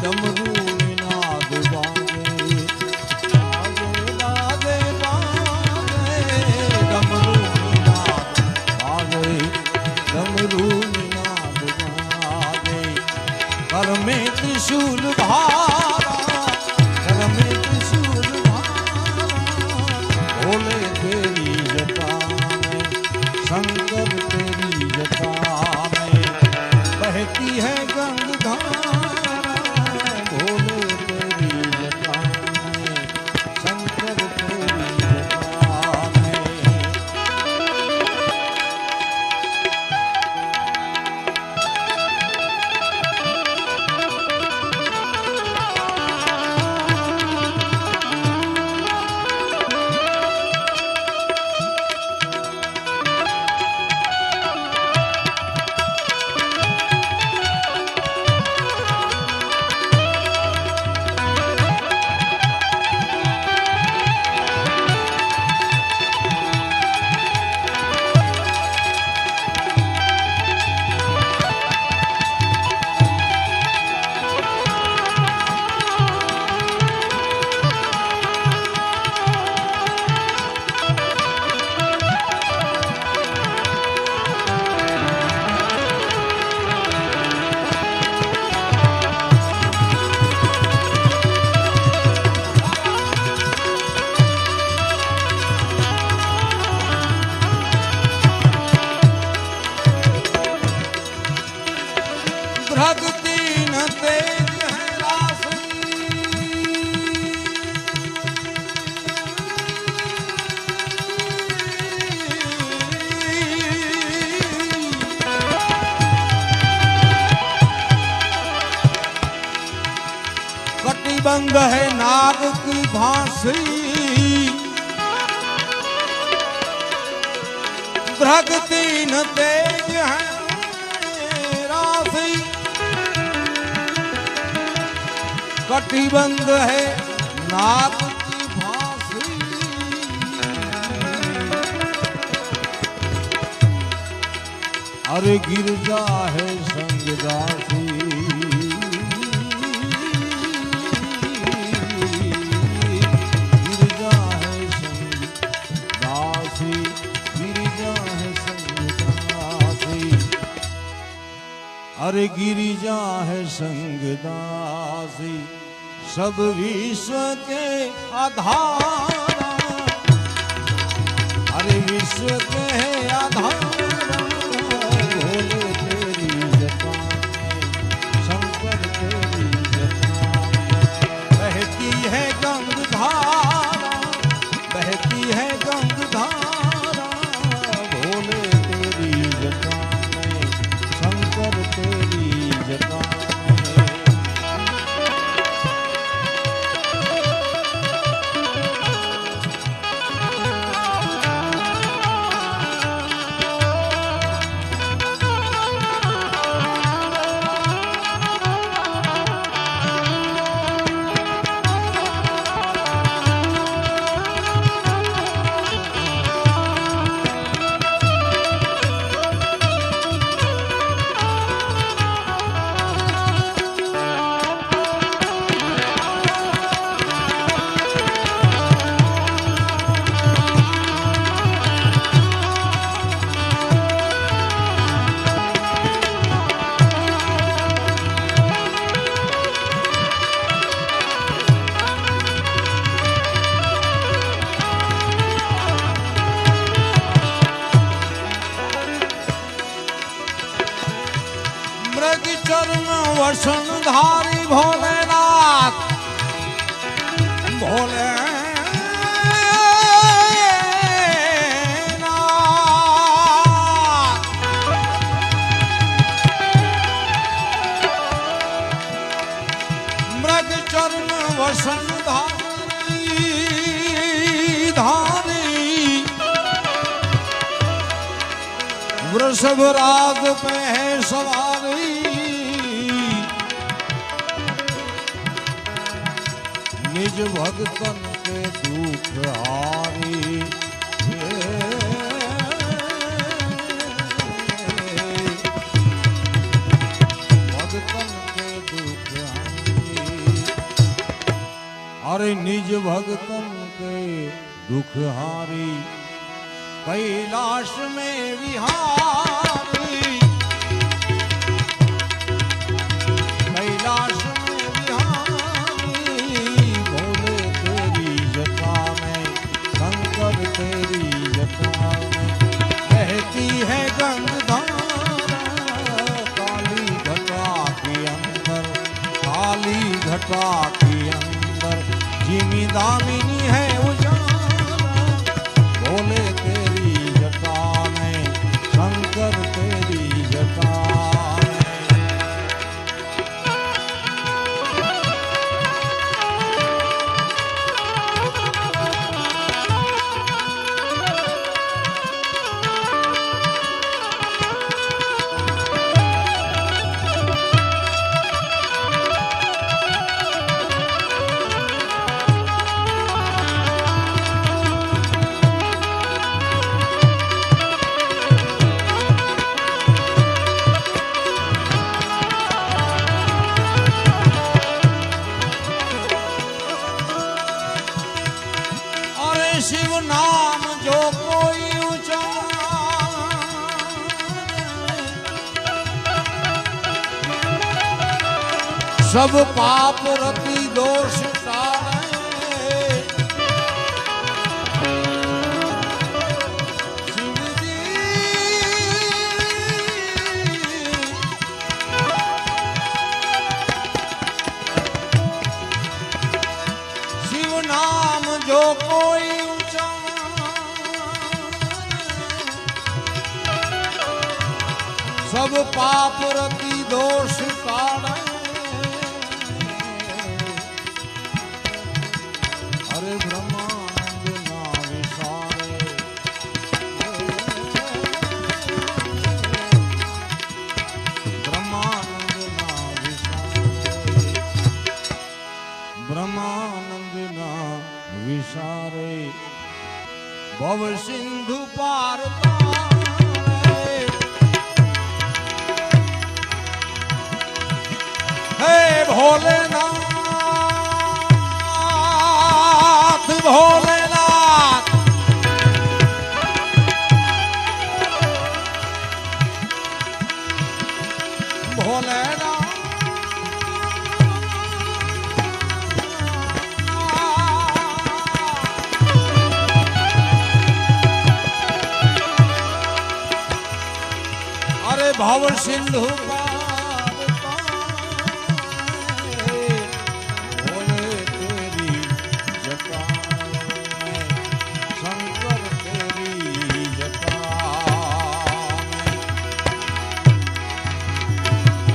डमरू अंग है नाग की भांसी। भ्रगति न तेज है राशि कटिबंध है नाग की भांसी। अरे गिरजा है संग राशि ਹਰ ਗਿਰਿਜਾ ਹੈ ਸੰਗ ਦਾਸੀ ਸਭ ਵਿਸ਼ਵ ਕੇ ਆਧਾਰ ਹਰ ਵਿਸ਼ਵ ਕੇ ਆਧਾਰ सब राग पे है सवारी। निज भगतन के दुख हारी। भगतन के दुख हारी। अरे निज भगतन के दुख हारी। कैलाश में विहारी સબ પાપ રતિ દોષ જો કોઈ સબ પાપ રતિ દોષ કાઢે ભવ સિંધુ પાર. હે ભોલેનાથ ભોલેનાથ भाव सिंधु।